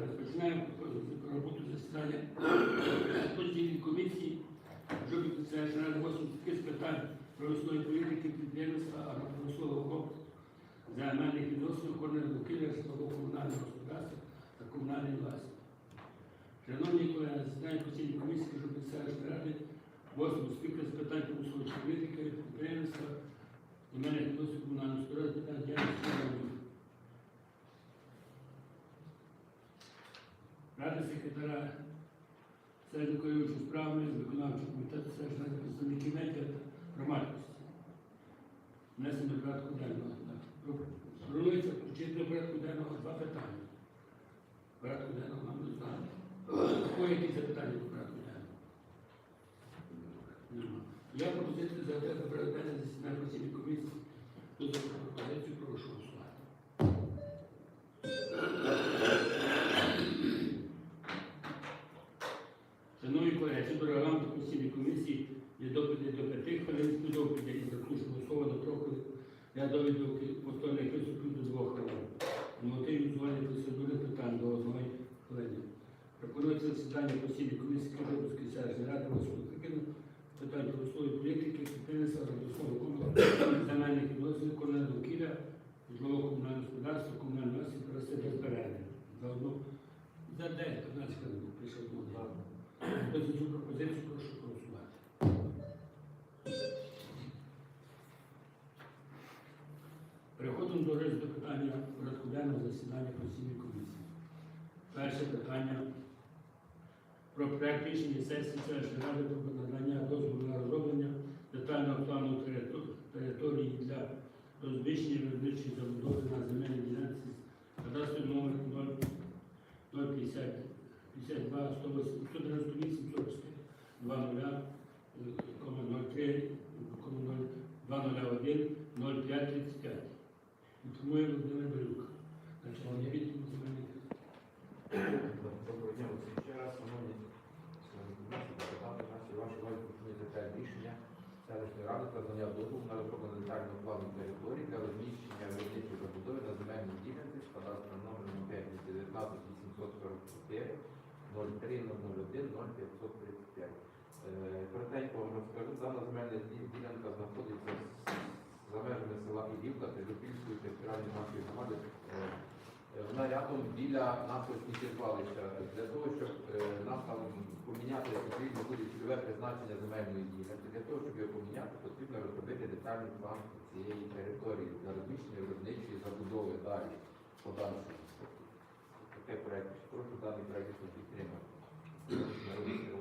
Розпочинаємо роботу засідання постійної комісії. Журі Національної ради восьмих з питань промислової політики, підприємництва, агропромислового комплексу, земельних відносин, охорони довкілля, житлового комунального господарства та комунальної власності. Шановні колеги, на засіданні постійної комісії Журі Національної ради восьмого спікера з питань промислової політики, підприємництва, земельних відносин, комунального господарства, секретаря Серед керуючим справами виконавчого комітету Серед представників медіа громадськості. Внесено до порядку денного. Пропонується включити до порядку денного два питання. Порядку денного нам не знати. Кого які запитання до порядку денного? Я пропозицію за до порядку денного засідання комісії. Шановні колеги, щодо регламенту постійної комісії є доповіді до п'яти хвилин, співдоповіді і заключного слова до трьох хвилин. Я довідок повторних виступів до двох хвилин. Мотив візуальної процедури питань до одної хвилини. Пропонується засідання постійної комісії Київської селищної ради з питань промислової політики, підприємництва, радіослового комплексу, земельних відносин, комунального довкілля, житлового комунального господарства, комунальної власності та розсердозбереження. Заодно за день 15 хвилин прийшов до влади. Хто за цю пропозицію, прошу голосувати. Переходимо до розгляду питання порядку денного засідання постійної комісії. Перше питання про проект рішення сесії селищної ради про надання дозволу на розроблення детального плану територ- території для розміщення виробничої забудови на земельній ділянці з кадастровим номер 050 52 198 198 44 20 03 201 05 35. Інформує Володимир земельних Доброго дня ще раз, шановні депутати, наші ваші увазі пропонується проект рішення селищної ради про надання дозволу на детального плану території для розміщення виробничої забудови на земельній ділянці 0535. Е, Коротенько вам розкажу, дана земельна ділянка знаходиться за межами села Ілівка Тернопільської територіальної нашої громади. Е, Е, Вона рядом біля нашого сміттєзвалища. Для того, щоб нам там поміняти потрібно буде цільове призначення земельної ділянки. Для того, щоб його поміняти, потрібно розробити детальний план цієї території для розміщення виробничої забудови далі подальшого. Таке проект. Прошу даний проект підтримати. Тобто потрібно.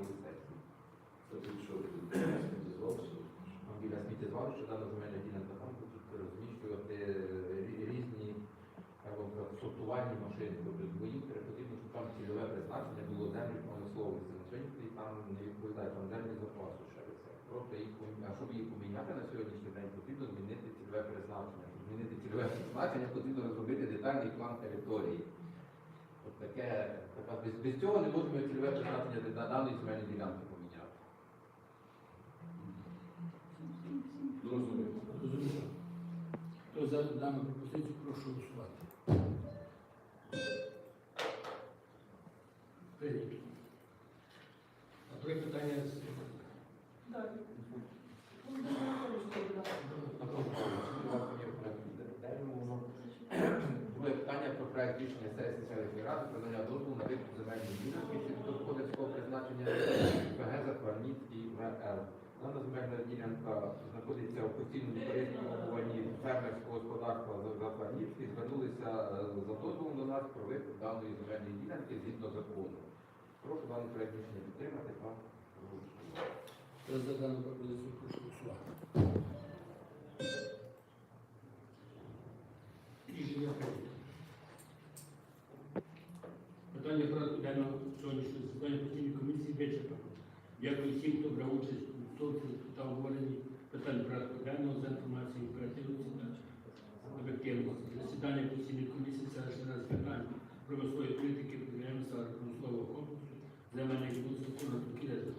Просто їх а щоб їх поміняти на сьогоднішній день, потрібно змінити цільове призначення. Щоб змінити цільове призначення, потрібно розробити детальний план території. Таке, така, без, без цього не можемо цільове призначення для даної земельної ділянки поміняти. Зрозуміло. Хто за дану пропозицію, прошу голосувати. Прийнято. А друге питання з Далі. Друге питання про проект рішення сесії селищної надання дозволу на викуп земельної ділянки щодо господарського призначення ПГ Захварніцький ВР. Дана земельна ділянка знаходиться у постійному користуванні фермерського господарства Захварніцький. Звернулися е, за дозволом до нас про викуп даної земельної ділянки згідно закону. Прошу даний проект рішення підтримати та проголосувати. питання порядку денного сьогоднішнього засідання постійної комісії вичерпано. Дякую всім, хто брав участь у торці та обговоренні питань порядку денного за інформацією оперативності та об'єктивності. Засідання постійної комісії селищної ради питань промислової політики підприємства промислового комплексу земельних відносин на